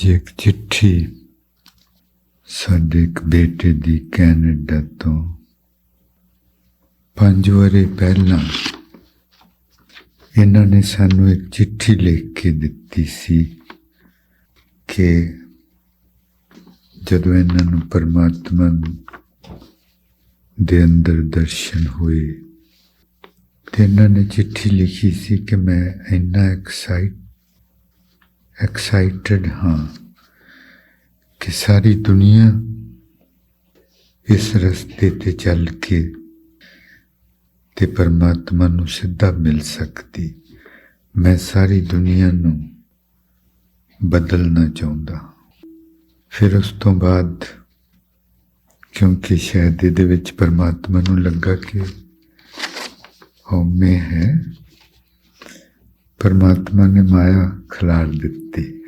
ਅੱਜ ਇੱਕ ਚਿੱਠੀ ਸਾਡੇ ਇੱਕ ਬੇਟੇ ਦੀ ਕੈਨੇਡਾ ਤੋਂ ਪੰਜ ਵਰੇ ਪਹਿਲਾਂ ਇਹਨਾਂ ਨੇ ਸਾਨੂੰ ਇੱਕ ਚਿੱਠੀ ਲਿਖ ਕੇ ਦਿੱਤੀ ਸੀ ਕਿ ਜਦੋਂ ਇਹਨਾਂ ਨੂੰ ਪਰਮਾਤਮਾ ਦੇ ਅੰਦਰ ਦਰਸ਼ਨ ਹੋਏ ਤੇ ਇਹਨਾਂ ਨੇ ਚਿੱਠੀ ਲਿਖੀ ਸੀ ਕਿ ਮੈਂ ਇੰਨਾ ਐਕਸਾਈਟ ਐਕਸਾਈਟਡ ਹਾਂ ਕਿ ਸਾਰੀ ਦੁਨੀਆ ਇਸ ਰਸਤੇ ਤੇ ਚੱਲ ਕੇ ਤੇ ਪਰਮਾਤਮਾ ਨੂੰ ਸਿੱਧਾ ਮਿਲ ਸਕਦੀ ਮੈਂ ਸਾਰੀ ਦੁਨੀਆ ਨੂੰ ਬਦਲਣਾ ਚਾਹੁੰਦਾ ਹਾਂ। ਫਿਰ ਉਸ ਤੋਂ ਬਾਅਦ ਕਿਉਂਕਿ ਸ਼ਾਇਦ ਇਹਦੇ ਵਿੱਚ ਪਰਮਾਤਮਾ ਨੂੰ ਲੱਗਾ ਕਿ ਹਉਮੈ ਹੈ ਪਰਮਾਤਮਾ ਨੇ ਮਾਇਆ ਖਿਲਾਰ ਦਿੱਤੀ।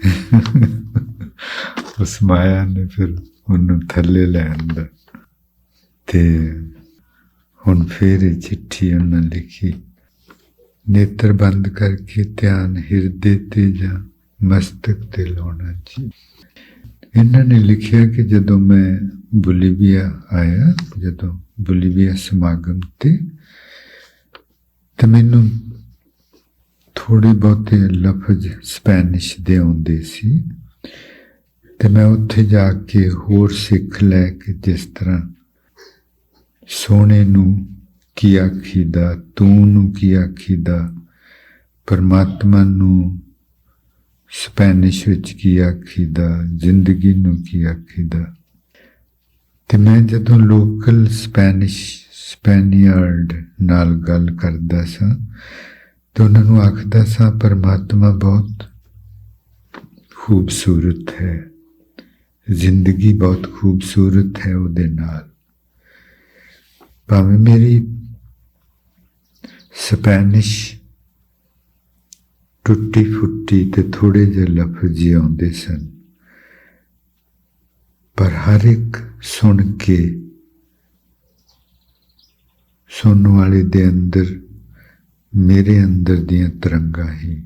ਉਸ ਮਾਇਆ ਨੇ ਫਿਰ ਉਹਨੂੰ ਥੱਲੇ ਲੈ ਆਂਦਾ ਤੇ ਹੁਣ ਫਿਰ ਚਿੱਠੀ ਉਹਨਾਂ ਲਿਖੀ। ਨੇਤਰ ਬੰਦ ਕਰਕੇ ਧਿਆਨ ਹਿਰਦੇ ਤੇ ਜਾਂ ਮਸਤਕ ਤੇ ਲਾਉਣਾ ਜੀ। ਇਹਨਾਂ ਨੇ ਲਿਖਿਆ ਕਿ ਜਦੋਂ ਮੈਂ ਬੋਲੀਵੀਆ ਆਇਆ, ਜਦੋਂ ਬੋਲੀਵੀਆ ਸਮਾਗਮ ਤੇ ਤੇ ਮੈਨੂੰ ਥੋੜੀ ਬਹੁਤੇ ਲਫ਼ਜ਼ ਸਪੈਨਿਸ਼ ਦੇ ਆਉਂਦੇ ਸੀ ਤੇ ਮੈਂ ਉੱਥੇ ਜਾ ਕੇ ਹੋਰ ਸਿੱਖ ਲੈ ਕੇ ਜਿਸ ਤਰ੍ਹਾਂ ਸੋਹਣੇ ਨੂੰ ਕੀ ਆਖੀਦਾ, ਤੂੰ ਨੂੰ ਕੀ ਆਖੀਦਾ, ਪਰਮਾਤਮਾ ਨੂੰ ਸਪੈਨਿਸ਼ ਵਿੱਚ ਕੀ ਆਖੀਦਾ, ਜ਼ਿੰਦਗੀ ਨੂੰ ਕੀ ਆਖੀਦਾ। ਤੇ ਮੈਂ ਜਦੋਂ ਲੋਕਲ ਸਪੈਨਿਸ਼ ਸਪੈਨੀਅਰਡ ਨਾਲ ਗੱਲ ਕਰਦਾ ਸਾਂ ਤੇ ਉਹਨਾਂ ਨੂੰ ਆਖਦਾ ਸਾਂ ਪਰਮਾਤਮਾ ਬਹੁਤ ਖੂਬਸੂਰਤ ਹੈ। ਜ਼ਿੰਦਗੀ ਬਹੁਤ ਖੂਬਸੂਰਤ ਹੈ ਉਹਦੇ ਨਾਲ। ਭਾਵੇਂ ਮੇਰੀ ਸਪੈਨਿਸ਼ ਟੁੱਟੀ ਫੁੱਟੀ ਤੇ ਥੋੜੇ ਜਿਹੇ ਲਫ਼ਜ਼ ਹੀ ਆਉਂਦੇ ਸਨ, ਪਰ ਹਰ ਇੱਕ ਸੁਣ ਕੇ, ਸੁਣਨ ਵਾਲੇ ਦੇ ਅੰਦਰ ਮੇਰੇ ਅੰਦਰ ਦੀਆਂ ਤਰੰਗਾਂ ਹੀ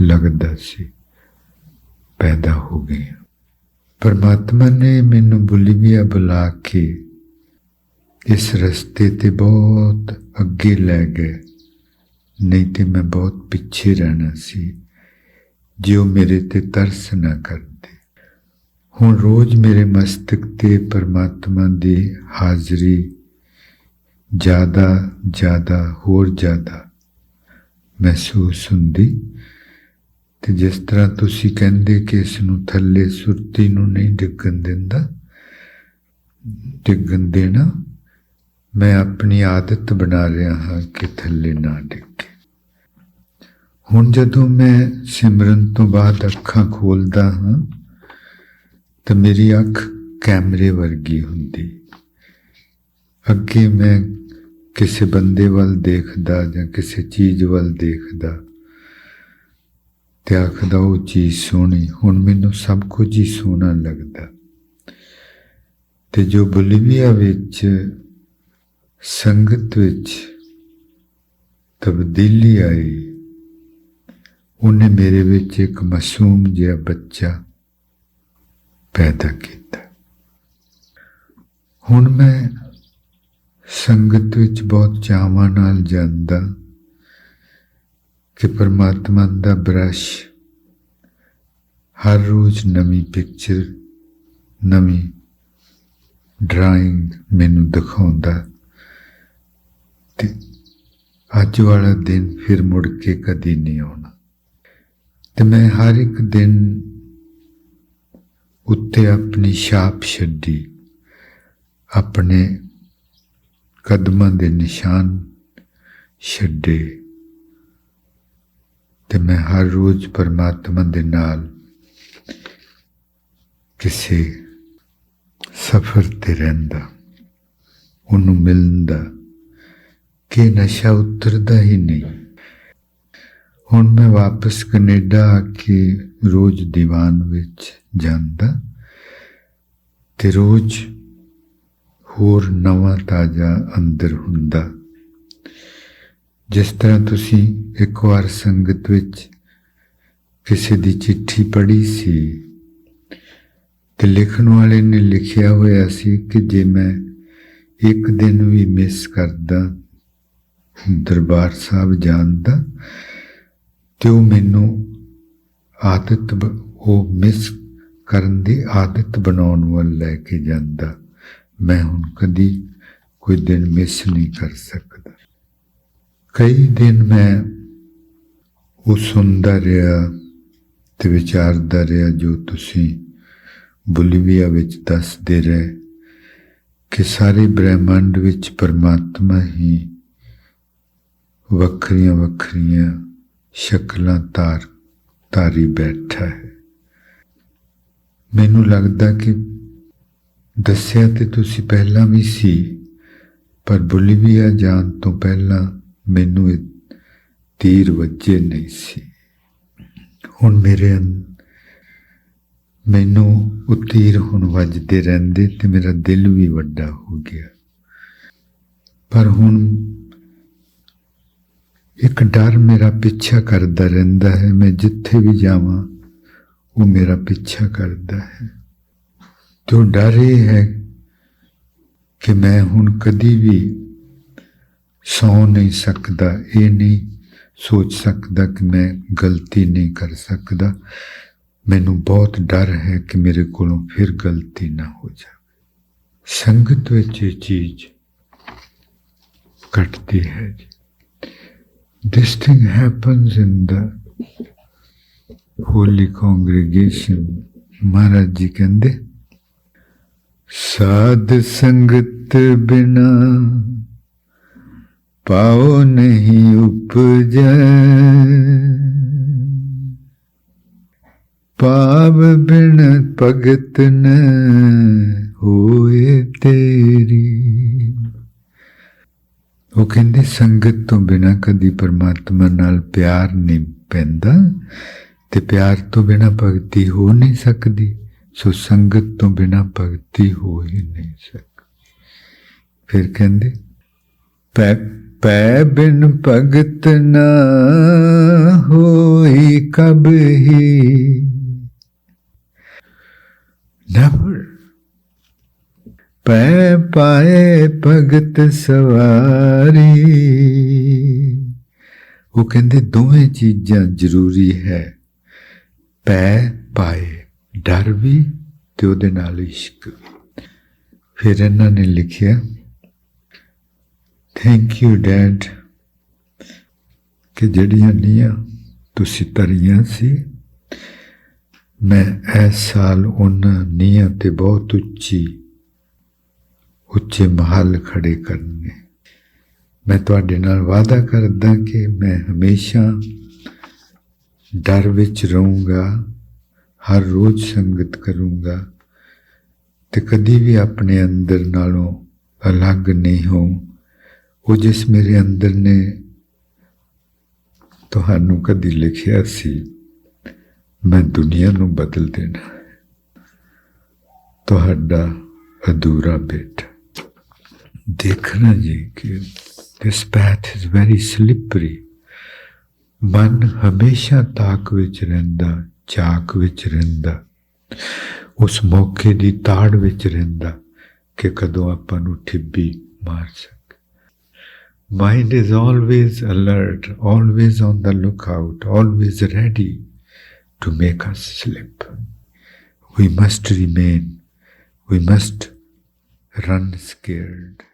ਲੱਗਦਾ ਸੀ, ਪੈਦਾ ਹੋ ਗਈਆਂ। ਪਰਮਾਤਮਾ ਨੇ ਮੈਨੂੰ ਬੁਲੀਵੀਆ ਬੁਲਾ ਕੇ ਇਸ ਰਸਤੇ ਤੇ ਬਹੁਤ ਅੱਗੇ ਲੈ ਗਏ। ਨਹੀਂ ਤੇ ਮੈਂ ਬਹੁਤ ਪਿੱਛੇ ਰਹਿਣਾ ਸੀ, ਜੇ ਉਹ ਮੇਰੇ ਤੇ ਤਰਸ ਨਾ ਕਰਦੇ। ਹੁਣ ਰੋਜ਼ ਮੇਰੇ ਮਸਤਕ ਤੇ ਪਰਮਾਤਮਾ ਦੀ ਹਾਜ਼ਰੀ ਜ਼ਿਆਦਾ ਜ਼ਿਆਦਾ, ਹੋਰ ਜ਼ਿਆਦਾ ਮਹਿਸੂਸ ਹੁੰਦੀ ਤੇ ਜਿਸ ਤਰ੍ਹਾਂ ਤੁਸੀਂ ਕਹਿੰਦੇ ਕਿ ਇਸ ਨੂੰ ਥੱਲੇ ਸੁਰਤੀ ਨੂੰ ਨਹੀਂ ਡਿੱਗਣ ਦਿੰਦਾ, ਡਿੱਗਣ ਦੇਣਾ, ਮੈਂ ਆਪਣੀ ਆਦਤ ਬਣਾ ਰਿਹਾ ਹਾਂ ਕਿ ਥੱਲੇ ਨਾ ਡਿੱਗੇ। ਹੁਣ ਜਦੋਂ ਮੈਂ ਸਿਮਰਨ ਤੋਂ ਬਾਅਦ ਅੱਖਾਂ ਖੋਲਦਾ ਹਾਂ, ਤਾਂ ਮੇਰੀ ਅੱਖ ਕੈਮਰੇ ਵਰਗੀ ਹੁੰਦੀ। ਅੱਗੇ ਮੈਂ ਕਿਸੇ ਬੰਦੇ ਵੱਲ ਦੇਖਦਾ ਜਾਂ ਕਿਸੇ ਚੀਜ਼ ਵੱਲ ਦੇਖਦਾ ਤੇ ਆਖਦਾ ਉਹ ਚੀਜ਼ ਸੋਹਣੀ, ਹੁਣ ਮੈਨੂੰ ਸਭ ਕੁਝ ਹੀ ਸੋਹਣਾ ਲੱਗਦਾ। ਤੇ ਜੋ ਬੋਲੀਵੀਆ ਵਿੱਚ, ਸੰਗਤ ਵਿੱਚ ਤਬਦੀਲੀ ਆਈ, ਉਹਨੇ ਮੇਰੇ ਵਿੱਚ ਇੱਕ ਮਾਸੂਮ ਜਿਹਾ ਬੱਚਾ ਪੈਦਾ ਕੀਤਾ। ਹੁਣ ਮੈਂ ਸੰਗਤ ਵਿੱਚ ਬਹੁਤ ਚਾਵਾਂ ਨਾਲ ਜਾਂਦਾ ਕਿ ਪਰਮਾਤਮਾ ਦਾ ਬ੍ਰਸ਼ ਹਰ ਰੋਜ਼ ਨਵੀਂ ਪਿਕਚਰ ਨਵੀਂ ਡਰਾਇੰਗ ਮੈਨੂੰ ਦਿਖਾਉਂਦਾ। ਤੇ ਅੱਜ ਵਾਲਾ ਦਿਨ ਫਿਰ ਮੁੜ ਕੇ ਕਦੀ ਨਹੀਂ ਆਉਣਾ। ਤੇ ਮੈਂ ਹਰ ਇੱਕ ਦਿਨ ਉੱਤੇ ਆਪਣੀ ਛਾਪ ਛੱਡੀ, ਆਪਣੇ ਕਦਮਾਂ ਦੇ ਨਿਸ਼ਾਨ ਛੱਡੇ ਤੇ ਮੈਂ ਹਰ ਰੋਜ਼ ਪਰਮਾਤਮਾ ਦੇ ਨਾਲ ਕਿਸੇ ਸਫ਼ਰ ਤੇ ਰਹਿੰਦਾ, ਉਹਨੂੰ ਮਿਲਦਾ ਕਿ ਨਸ਼ਾ ਉਤਰਦਾ ਹੀ ਨਹੀਂ। ਹੁਣ ਮੈਂ ਵਾਪਸ ਕੈਨੇਡਾ ਆ ਕੇ ਰੋਜ਼ ਦੀਵਾਨ ਵਿੱਚ ਜਾਂਦਾ ਤੇ ਰੋਜ਼ ਹੋਰ ਨਵਾਂ ਤਾਜ਼ਾ ਅੰਦਰ ਹੁੰਦਾ। ਜਿਸ ਤਰ੍ਹਾਂ ਤੁਸੀਂ ਇੱਕ ਵਾਰ ਸੰਗਤ ਵਿੱਚ ਕਿਸੇ ਦੀ ਚਿੱਠੀ ਪੜ੍ਹੀ ਸੀ ਤੇ ਲਿਖਣ ਵਾਲੇ ਨੇ ਲਿਖਿਆ ਹੋਇਆ ਸੀ ਕਿ ਜੇ ਮੈਂ ਇੱਕ ਦਿਨ ਵੀ ਮਿਸ ਕਰਦਾ, ਦਰਬਾਰ ਸਾਹਿਬ ਜਾਣ ਦਾ ਤੇ ਉਹ ਮੈਨੂੰ ਆਦਤ ਬ- ਉਹ ਮਿਸ ਕਰਨ ਦੀ ਆਦਤ ਬਣਾਉਣ ਵੱਲ ਲੈ ਕੇ ਜਾਂਦਾ। ਮੈਂ ਹੁਣ ਕਦੀ ਕੋਈ ਦਿਨ ਮਿਸ ਨਹੀਂ ਕਰ ਸਕਦਾ। ਕਈ ਦਿਨ ਮੈਂ ਉਹ ਸੁਣਦਾ ਰਿਹਾ ਤੇ ਵਿਚਾਰਦਾ ਰਿਹਾ ਜੋ ਤੁਸੀਂ ਬੋਲੀਵੀਆ ਵਿੱਚ ਦੱਸਦੇ ਰਹੇ ਕਿ ਸਾਰੇ ਬ੍ਰਹਿਮੰਡ ਵਿੱਚ ਪਰਮਾਤਮਾ ਹੀ ਵੱਖਰੀਆਂ ਵੱਖਰੀਆਂ ਸ਼ਕਲਾਂ ਧਾਰ ਧਾਰੀ ਬੈਠਾ ਹੈ। ਮੈਨੂੰ ਲੱਗਦਾ ਕਿ ਦੱਸਿਆ ਤੇ ਤੁਸੀਂ ਪਹਿਲਾਂ ਵੀ ਸੀ, ਪਰ ਬੋਲੀਵੀਆ ਜਾਣ ਤੋਂ ਪਹਿਲਾਂ ਮੈਨੂੰ ਇਹ ਤੀਰ ਵੱਜੇ ਨਹੀਂ ਸੀ। ਹੁਣ ਮੇਰੇ ਅੰਦਰ ਮੈਨੂੰ ਉਹ ਤੀਰ ਹੁਣ ਵੱਜਦੇ ਰਹਿੰਦੇ ਤੇ ਮੇਰਾ ਦਿਲ ਵੀ ਵੱਡਾ ਹੋ ਗਿਆ। ਪਰ ਹੁਣ ਇੱਕ ਡਰ ਮੇਰਾ ਪਿੱਛਾ ਕਰਦਾ ਰਹਿੰਦਾ ਹੈ, ਮੈਂ ਜਿੱਥੇ ਵੀ ਜਾਵਾਂ, ਉਹ ਮੇਰਾ ਪਿੱਛਾ ਕਰਦਾ ਹੈ। ਤੇ ਉਹ ਡਰ ਇਹ ਹੈ ਕਿ ਮੈਂ ਹੁਣ ਕਦੀ ਵੀ ਸੌ ਨਹੀਂ ਸਕਦਾ, ਇਹ ਨਹੀਂ ਸੋਚ ਸਕਦਾ ਕਿ ਮੈਂ ਗਲਤੀ ਨਹੀਂ ਕਰ ਸਕਦਾ। ਮੈਨੂੰ ਬਹੁਤ ਡਰ ਹੈ ਕਿ ਮੇਰੇ ਕੋਲੋਂ ਫਿਰ ਗਲਤੀ ਨਾ ਹੋ ਜਾਵੇ। ਸੰਗਤ ਵਿੱਚ ਇਹ ਚੀਜ਼ ਘਟਦੀ ਹੈ ਜੀ। This thing happens in the holy congregation, ਮਹਾਰਾਜ ਜੀ ਕਹਿੰਦੇ ਸਾਧ ਸੰਗਤ ਬਿਨਾ ਪਾਉ ਨਹੀਂ ਉਪਜੈ। ਪਾਵ ਬਿਨ ਭਗਤ ਨ ਹੋਏ ਤੇਰੀ। ਉਹ ਕਹਿੰਦੇ, ਸੰਗਤ ਤੋਂ ਬਿਨਾ ਕਦੀ ਪਰਮਾਤਮਾ ਨਾਲ ਪਿਆਰ ਨਹੀਂ ਪੈਂਦਾ ਤੇ ਪਿਆਰ ਤੋਂ ਬਿਨਾ ਭਗਤੀ ਹੋ ਨਹੀਂ ਸਕਦੀ। ਸੋ ਸੰਗਤ ਤੋਂ ਬਿਨਾ ਭਗਤੀ ਹੋ ਹੀ ਨਹੀਂ ਸਕਦੀ ਫਿਰ ਕਹਿੰਦੇ, ਪੈ ਪੈ ਬਿਨ ਭਗਤ ਨਾ ਹੋਈ ਕਬ ਹੀ। never ਪੈ ਪਾਏ ਭਗਤ ਸਵਾਰੀ। ਉਹ ਕਹਿੰਦੇ, ਦੋਵੇਂ ਚੀਜ਼ਾਂ ਜ਼ਰੂਰੀ ਹੈ। ਪੈ ਪਾਏ। ਡਰ ਵੀ ਤੇ ਉਹਦੇ ਨਾਲ ਇਸ਼ਕ। ਵੀ ਫਿਰ ਇਹਨਾਂ ਨੇ ਲਿਖਿਆ ਥੈਂਕ ਯੂ ਡੈਡ ਕਿ ਜਿਹੜੀਆਂ ਨੀਆਂ ਤੁਸੀਂ ਤਰੀਆਂ ਸੀ, ਮੈਂ ਇਸ ਸਾਲ ਉਹਨਾਂ ਨੀਆਂ ਤੇ ਬਹੁਤ ਉੱਚੀ, ਉੱਚੇ ਮਹੱਲ ਖੜੇ ਕਰਨਗੇ। ਮੈਂ ਤੁਹਾਡੇ ਨਾਲ ਵਾਅਦਾ ਕਰਦਾ ਕਿ ਮੈਂ ਹਮੇਸ਼ਾ ਡਰ ਵਿੱਚ ਰਹੂੰਗਾ। ਹਰ ਰੋਜ਼ ਸੰਗਤ ਕਰੂੰਗਾ ਤੇ ਕਦੀ ਵੀ ਆਪਣੇ ਅੰਦਰ ਨਾਲੋਂ ਅਲੱਗ ਨਹੀਂ ਹੋਊ। ਉਹ ਜਿਸ ਮੇਰੇ ਅੰਦਰ ਨੇ ਤੁਹਾਨੂੰ ਕਦੀ ਲਿਖਿਆ ਸੀ, ਮੈਂ ਦੁਨੀਆ ਨੂੰ ਬਦਲ ਦੇਣਾ ਤੁਹਾਡਾ ਅਧੂਰਾ ਬੇਟਾ। ਦੇਖਣਾ ਜੀ ਕਿ this path is very slippery ਮਨ ਹਮੇਸ਼ਾ ਤਾਕ ਵਿੱਚ ਰਹਿੰਦਾ ਝਾਕ ਵਿੱਚ ਰਹਿੰਦਾ ਉਸ ਮੌਕੇ ਦੀ ਤਾੜ ਵਿੱਚ ਰਹਿੰਦਾ ਕਿ ਕਦੋਂ ਆਪਾਂ ਨੂੰ ਠਿੱਬੀ ਮਾਰ ਸਕ mind is always alert always on the look out always ready to make us slip we must remain we must run scared